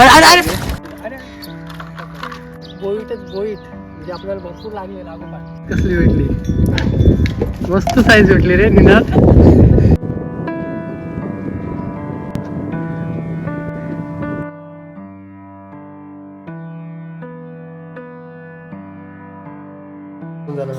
अरे अरे अरे. बोईटच बोईट. म्हणजे आपल्याला भरपूर लागले लागोपाठ कसली भेटली? मस्त साईज भेटली रे निनाद. झालं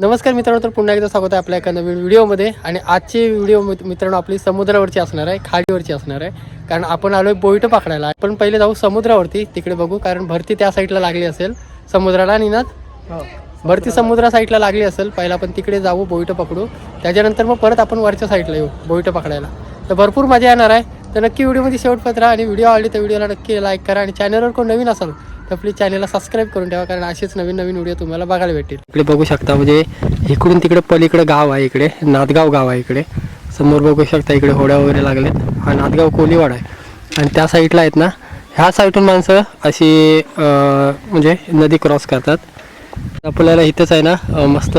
नमस्कार मित्रांनो तर पुन्हा एकदा स्वागत आहे आपल्या एका नवीन व्हिडिओमध्ये. आणि आजची व्हिडिओ मित- मित्रांनो आपली समुद्रावरची असणार आहे खाडीवरची असणार आहे. कारण आपण आलोय बोईट पकडायला. आपण पहिले जाऊ समुद्रावरती तिकडे बघू. कारण भरती त्या साईडला लागली असेल. समुद्राला निनाद? भरती समुद्रा साईडला लागली असेल. पहिला आपण तिकडे जाऊ बोईट पकडू. त्याच्यानंतर मग परत आपण वरच्या साईडला येऊ बोईट पकडायला. तर भरपूर मजा येणार आहे. तर नक्की व्हिडिओमध्ये शेवटपर्यंत राहा. आणि व्हिडिओ आवडली तर व्हिडिओला नक्की लाईक करा. आणि चॅनलवर कोण नवीन असाल तर प्लीज चॅनलला सबस्क्राईब करून ठेवा कारण असेच नवीन नवीन व्हिडिओ तुम्हाला बघायला भेटतील. इकडे बघू शकता म्हणजे इकडून तिकडे पलीकडे गाव आहे इकडे नादगाव गाव आहे इकडे. समोर बघू शकता इकडे होड्या वगैरे लागलेत. हा नादगाव कोलीवाड आहे. आणि त्या साईडला आहेत ना ह्या साईडून माणसं अशी म्हणजे नदी क्रॉस करतात. आपल्याला इथंच आहे ना मस्त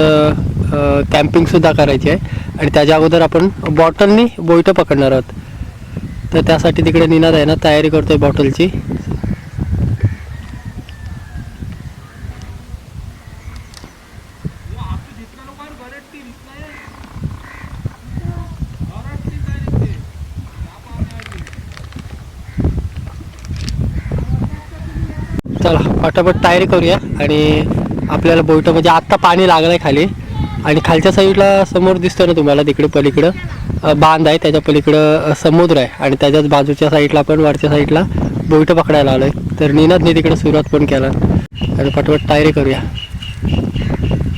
कॅम्पिंगसुद्धा करायची आहे. आणि त्याच्या अगोदर आपण बॉटलनी बोईटं पकडणार आहोत. तर त्यासाठी तिकडे निनाद आहे ना तयारी करतोय बॉटलची चला पटापट तयारी करूया आणि आपल्याला बोईटं म्हणजे आत्ता पाणी लागलं आहे खाली. आणि खालच्या साईडला समोर दिसतं ना तुम्हाला तिकडे पलीकडं बांध आहे त्याच्या पलीकडं समुद्र आहे. आणि त्याच्याच बाजूच्या साईडला पण वरच्या साईडला बोईटं पकडायला आलो आहे तर निनादने तिकडे सुरुवात पण केला. आणि पटापट तयारी करूया.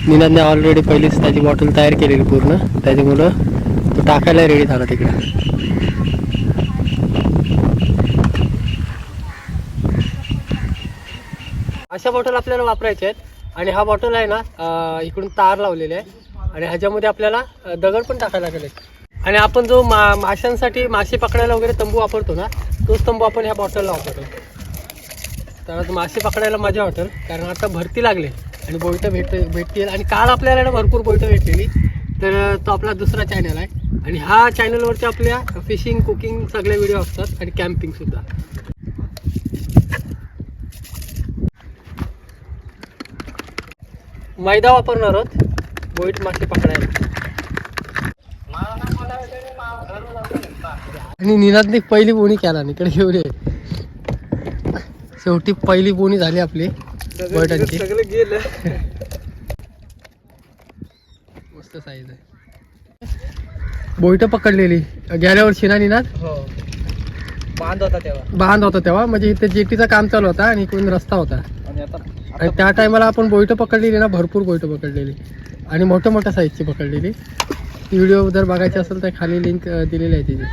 निनादने ऑलरेडी पहिलीच त्याची बॉटल तयार केलेली पूर्ण. त्याच्यामुळं तो टाकायला रेडी झाला तिकडं. अशा बॉटल आपल्याला वापरायच्या आहेत. आणि हा बॉटल आहे ना इकडून तार लावलेले आहे. आणि ह्याच्यामध्ये आपल्याला दगड पण टाकायला लागेल आणि आपण जो मा माशांसाठी मासे पकडायला वगैरे तंबू वापरतो ना तोच तंबू आपण ह्या बॉटलला वापरतो. तर आज मासे पकडायला मजा वाटेल कारण आता भरती लागली आणि बोईटं भेट भेटतील. आणि काल आपल्याला ना भरपूर बोईटं भेटलेली. तर तो आपला दुसरा चॅनल आहे. आणि ह्या चॅनलवरती आपल्या फिशिंग कुकिंग सगळे व्हिडिओ असतात. आणि कॅम्पिंगसुद्धा मैदा वापरणार आहोत. बोईट मासे पकडायला. आणि निनादने पहिली बोणी केला इकडे घेऊन ये. शेवटी पहिली बोणी झाली आपली. बोईटांची सगळं गेलं. मस्त साईज आहे. बोईट पकडलेली. गेल्या वर्षी ना निनाद? हो. बांध होता तेव्हा. बांध होता तेव्हा. म्हणजे इथे जेटीचं काम चालू होता आणि इकडून रस्ता होता. आणि आता आणि त्या टायमाला आपण बोईट पकडलेली ना भरपूर बोईट पकडलेली. आणि मोठ्या मोठ्या साईजची पकडलेली. ती व्हिडिओ जर बघायची असेल तर खाली लिंक दिलेली आहे तिची.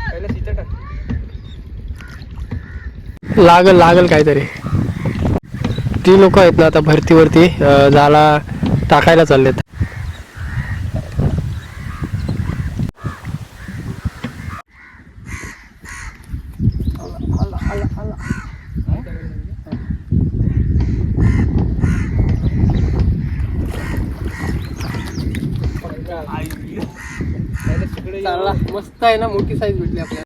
लागल लागल काहीतरी. ती लोक आहेत ना आता भरतीवरती जाला टाकायला चाललेत. चांगला मस्त आहे ना मोठी साईज भेटली आपल्याला.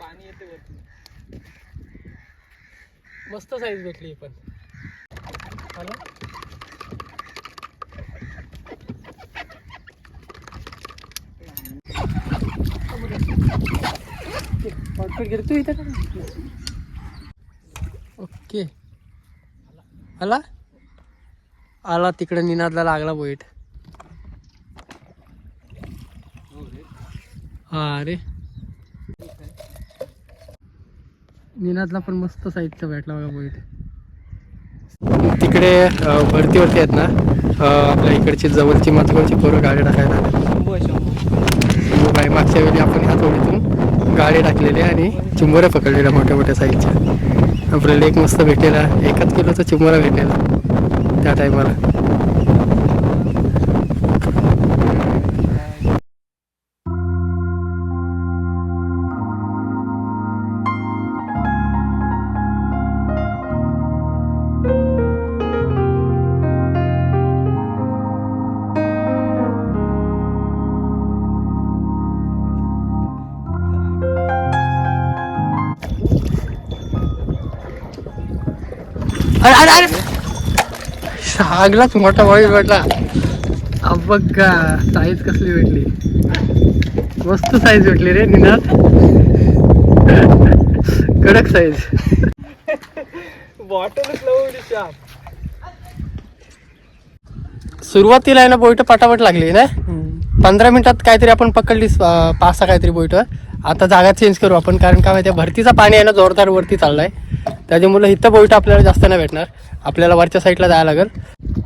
पाणी येते वरती मस्त साईज भेटली पण गिरतो इथं ओके. आला? आला तिकडे निनादला लागला बोईट. अरे. निनादला पण मस्त साईजचा भेटला बघा बोईट तिकडे भरतीवरती आहेत ना आपल्या इकडची जवळची माझजवळची पोरं गाडी टाकायला बाई मागच्या वेळी आपण ह्या थोडीतून गाडी टाकलेली आणि चिंबोऱ्या पकडलेल्या मोठ्या मोठ्या साईजच्या. आपल्याला एक मस्त भेटलेला एकच किलोचा चिंबोरा भेटलेला त्या टायमाला अरे अरे अरे. सागलाच मोठा बॉईल भेटला. बघ का साईज कसली भेटली? मस्त साईज भेटली रे निनाद. कडक साईज सुरुवातीला आहे ना बोईट पटापट लागली ना पंधरा मिनिटात काहीतरी आपण पकडली पाच सहा काहीतरी बोईट. आता जागा चेंज करू आपण कारण काय माहिती भरतीचा पाणी आहे ना जोरदार वरती चाललाय. त्याच्यामुळे इथं बोईट आपल्याला जास्त नाही भेटणार. आपल्याला वरच्या साईडला जायला लागेल.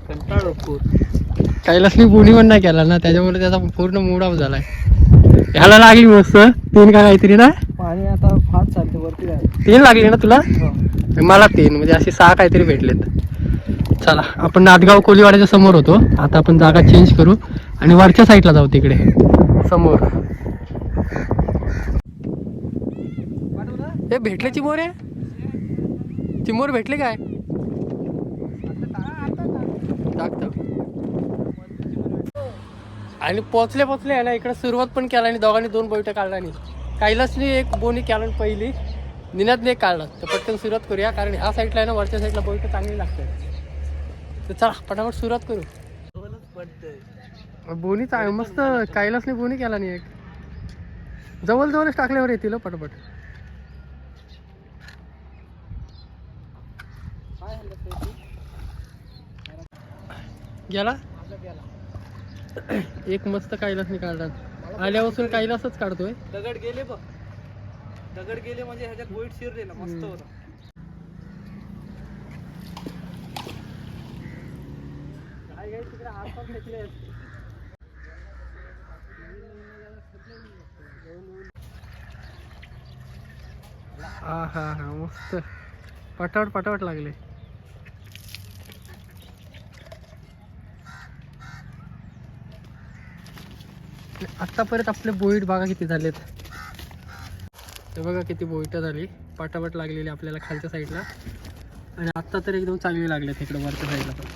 कंटाळ कैलासनी बुणी पण नाही केला ना त्याच्यामुळे त्याचा पूर्ण मूड ऑफ झालाय. ह्याला लागली मस्त. तीन का काहीतरी ना? पाणी आता फास्ट चालते वरती तीन लागली ना तुला? हो. मला तीन म्हणजे असे सहा काहीतरी भेटलेत. चला आपण नादगाव कोलीवाड्याच्या समोर होतो. आता आपण जागा चेंज करू आणि वरच्या साईडला जाऊ तिकडे. समोर. हे भेटले चिमोर आहे चिमोर भेटले काय? आणि पोचले पोचले आहे ना इकडे सुरुवात पण केला आणि दोघांनी दोन बैठक काढला नाही कैलासनी एक बोनी केला पहिली. निनादने एक काढला. तर पटकन सुरुवात करूया कारण ह्या साईडला आहे ना वरच्या साईडला बैठक चांगली लागते. तर चला पटापट सुरुवात करू. बोनी चांग मस्त कैलासने बोनी केला नाही एक. जवळ जवळच टाकल्यावर येतील हो, पटापट. गेला? एक मस्त कैलासने काढला आल्यापासून कैलासच काढतोय. दगड गेले बघ. दगड गेले म्हणजे ह्याच्यात गोईट शिरले ना मस्त. होता. हा हा हा मस्त. पटावट पटावट लागले. आतापर्यंत आपले बोईट बघा किती झालेत. हे बघा किती बोईट झाली. पटापट लागलेली आपल्याला खालच्या साईडला. आणि आत्ता तर एकदम चांगली लागलेत इकडं वरच्या साईडला पण.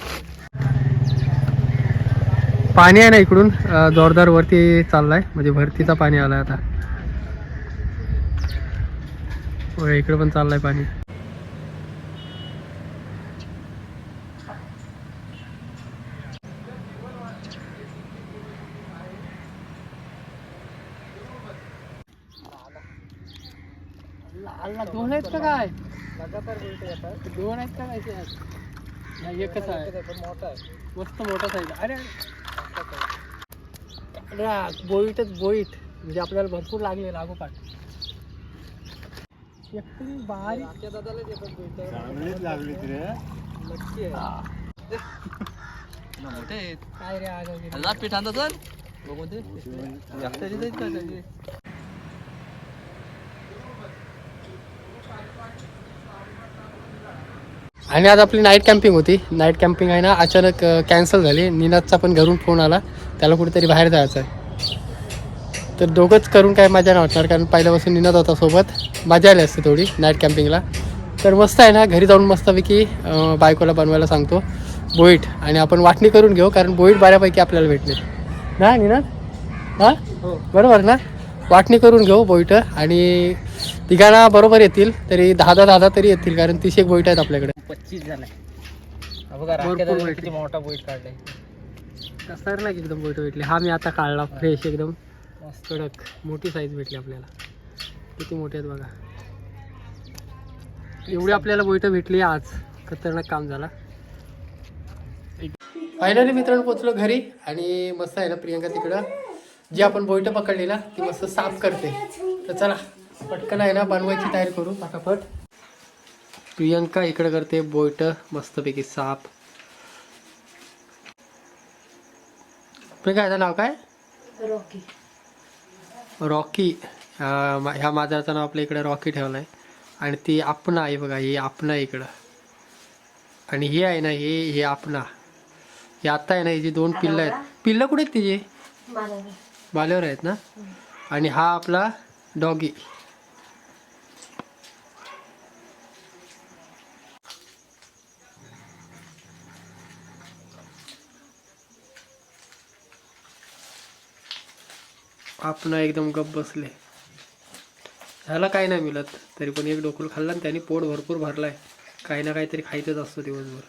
पाणी आहे ना इकडून? जोरदार वरती चाललाय. म्हणजे भरतीचा पाणी आलाय आता. इकडे पण चाललाय पाणी दोन आहेत का काय लगातार गोईट येतात दोन आहेत का काय नाही एकच आहे. मोठा आहे मस्त मोठा साईज अरे अरे. बोईटच बोईट म्हणजे आपल्याला भरपूर लागले लागोपाठ. एकतरी बारीक. आमच्या दादालाच येतात गोईट चांगलीच लागली रे नक्की आहे. मोठे आहेत? काय रे आगाऊ गेली. हजार पीठ आणता तर बघून ते जास्त येतात का त्याचे? आणि आज आपली नाईट कॅम्पिंग होती. नाईट कॅम्पिंग आहे ना अचानक कॅन्सल झाली. निनादचा पण घरून फोन आला. त्याला कुठेतरी बाहेर जायचं आहे. तर दोघंच करून काय मजा नाही वाटणार कारण पहिल्यापासून निनाद होता सोबत. मजा आली असते थोडी नाईट कॅम्पिंगला तर मस्त आहे ना घरी जाऊन मस्तपैकी बायकोला बनवायला सांगतो. बोईट. आणि आपण वाटणी करून घेऊ कारण बोईट बऱ्यापैकी आपल्याला भेटले. ना निनाद? हां? हो. बरोबर ना? वाटणी करून घेऊ बोईट आणि तिघांना बरोबर येतील तरी दहा दहा दहा तरी येतील कारण तीस एक बोईट आहेत आपल्याकडे. पच्चीस झालाय. बघा मोठा बोईट काढलाय. एकदम बोईट भेटली. हा मी आता काढला फ्रेश एकदम. कडक मोठी साईज भेटली आपल्याला. किती मोठी आहेत बघा. एवढी आपल्याला बोईट भेटली आज. खतरनाक काम झाला. फायनली मित्रांनो पोचलो घरी आणि मस्त आहे ना प्रियंका तिकडं. जी आपण बोईट पकडली ना ती मस्त साफ करते. तर चला पटकन आहे ना बनवायची तयारी करू पटापट. प्रियंका इकडे करते बोईट मस्तपैकी साफ. प्रियंका नाव काय? रॉकी. मा- ह्या माझ्याचं नाव आपल्या इकडे रॉकी ठेवलं आहे आणि ती आपणा आहे बघा ही आपणा आहे इकडं. आणि ही आहे ना हे हे आपणा. ही आत्ता आहे ना हिची दोन पिल्लं आहेत. पिल्लं कुठे आहेत तिचे? बाल्यावर आहेत ना? आणि हा आपला डॉगी. आपण एकदम गप बसले. ह्याला काही नाही मिळत तरी पण एक डोकूल खाल्ला आणि त्याने पोट भरपूर भरलाय. काही ना काहीतरी खायचंच असतो दिवसभर.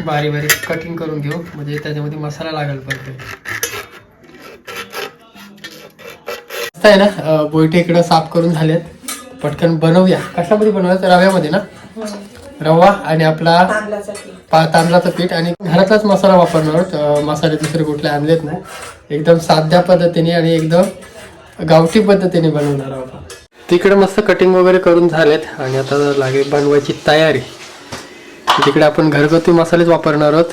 बारी बारीक कटिंग करून घेऊ. म्हणजे त्याच्यामध्ये मसाला लागेल परत. आहे ना? अं, बोईटे इकडं साफ करून झालेत. पटकन बनवूया. कशामध्ये बनवायचं? रव्यामध्ये ना? रवा आणि आपला पा तांदळाचं पीठ. आणि घरातलाच मसाला वापरणार आहोत. मसाले दुसरे कुठले आणलेत नाही. एकदम साध्या पद्धतीने आणि एकदम गावठी पद्धतीने बनवणार आहोत तिकडे मस्त कटिंग वगैरे करून झालेत. आणि आता लागेल बनवायची तयारी. तिकडे आपण घरगुती मसालेच वापरणार आहोत.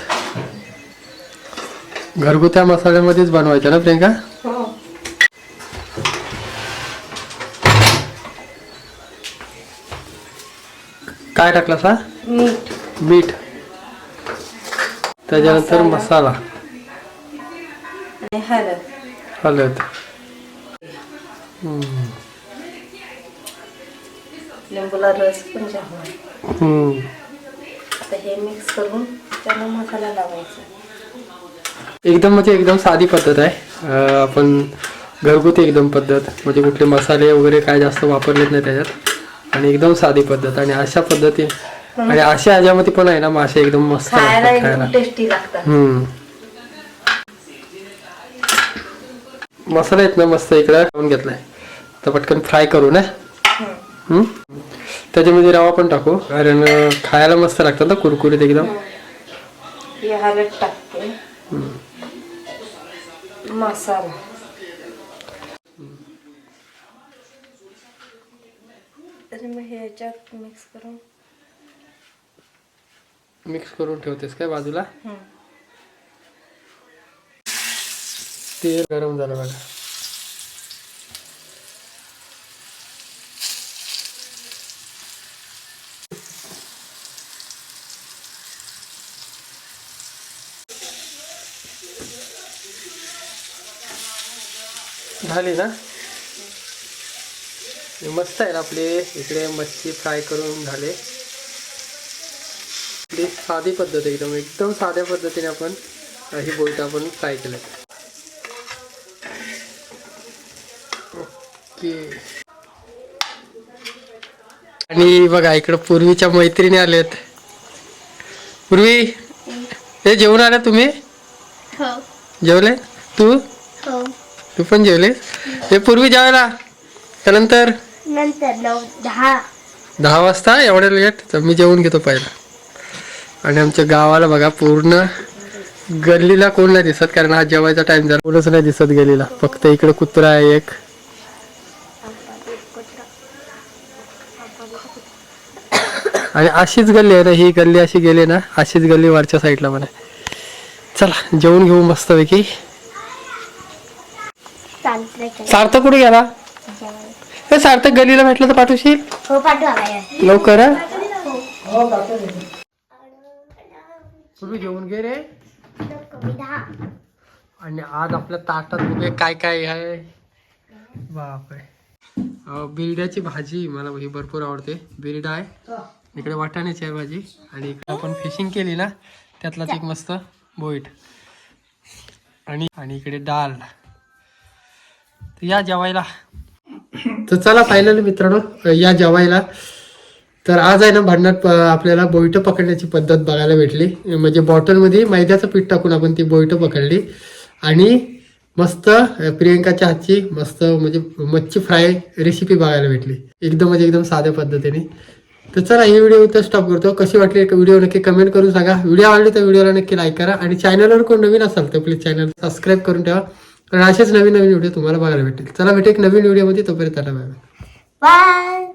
घरगुत्या मसाल्यामध्येच बनवायचं ना प्रियंका? काय टाकला सा मीठ. मीठ. त्याच्यानंतर मसाला. हळद. हम्म. लिंबूला रस पण. आता हे मिक्स करून त्याला मसाला लावायचा. एकदम म्हणजे एकदम साधी पद्धत आहे. आपण घरगुती एकदम पद्धत म्हणजे कुठले मसाले वगैरे काय जास्त वापरलेत नाही त्याच्यात. आणि एकदम साधी पद्धत आणि अशा पद्धती आणि अशा ह्याच्यामध्ये पण आहे ना मासे एकदम मस्त टेस्टी लागतात. हम्म. मसाला आहेत ना मस्त इकडे घेतलाय. तर पटकन फ्राय करू ना? त्याच्यामध्ये रवा पण टाकू. कारण खायला मस्त लागतात ना कुरकुरीत एकदम. हे. हळद टाकते. मसाला. तर मग ह्याच्यात मिक्स करून. मिक्स करून ठेवतेस काय बाजूला. तेल गरम झालं बघा. झाली ना? मस्त आहे आपले. इकडे मच्छी फ्राय करून झाले. आपली साधी पद्धत एकदम. एकदम साध्या पद्धतीने आपण ही बोईट आपण फ्राय केले ओके. आणि बघा इकडं पूर्वीच्या मैत्रिणी आलेत. पूर्वी? हे जेवण आल्या तुम्ही? हो. जेवले? तू? तू पण जेवले? हे पूर्वी जेवायला? त्यानंतर? नंतर नऊ दहा. दहा वाजता? एवढ्या लेट तर मी जेवून घेतो पहिला. आणि आमच्या गावाला बघा पूर्ण गल्लीला कोण नाही दिसत कारण आज जेवायचा टाइम झाला. कोणच नाही दिसत गल्लीला. फक्त इकडे कुत्रा आहे एक. आणि अशीच गल्ली आहे ना ही गल्ली अशी गेली ना अशीच गल्ली वरच्या साईडला आहे चला जेवून घेऊ मस्तपैकी. सार्थक कुठे गेला? हे सार्थक गल्लीला भेटलं तर पाठवशील? हो पाठवा लवकर हा? तुम्ही जेवून घे रे. आणि आज आपल्या ताटात बघूया काय काय आहे. बापरे. अं, बिरड्याची भाजी मला ही भरपूर आवडते. बिरडा आहे. इकडे वाटाण्याची आहे भाजी. आणि इकडे आपण फिशिंग केली ना त्यातलाच एक मस्त बोईट. आणि आणि इकडे डाल तर या जेवायला. तर चला फायनल मित्रांनो या जेवायला. तर आज आहे ना भांडणात आपल्याला बोईटं पकडण्याची पद्धत बघायला भेटली. म्हणजे बॉटलमध्ये मैद्याचं पीठ टाकून आपण ती बोईटं पकडली. आणि मस्त प्रियंकाच्या हातची मस्त म्हणजे मच्छी फ्राय रेसिपी बघायला भेटली. एकदम म्हणजे एकदम साध्या पद्धतीने. तर चला ही व्हिडिओ इथं स्टॉप करतो. कशी वाटली व्हिडिओ नक्की कमेंट करून सांगा. व्हिडिओ आवडली तर व्हिडिओला नक्की लाईक करा. आणि चॅनलवर कोण नवीन असाल तर प्लीज चॅनल सबस्क्राईब करून ठेवा. कारण असेच नवीन नवीन व्हिडिओ तुम्हाला बघायला भेटेल. चला भेटेल एक नवीन व्हिडिओमध्ये तोपर्यंत बाय बाय.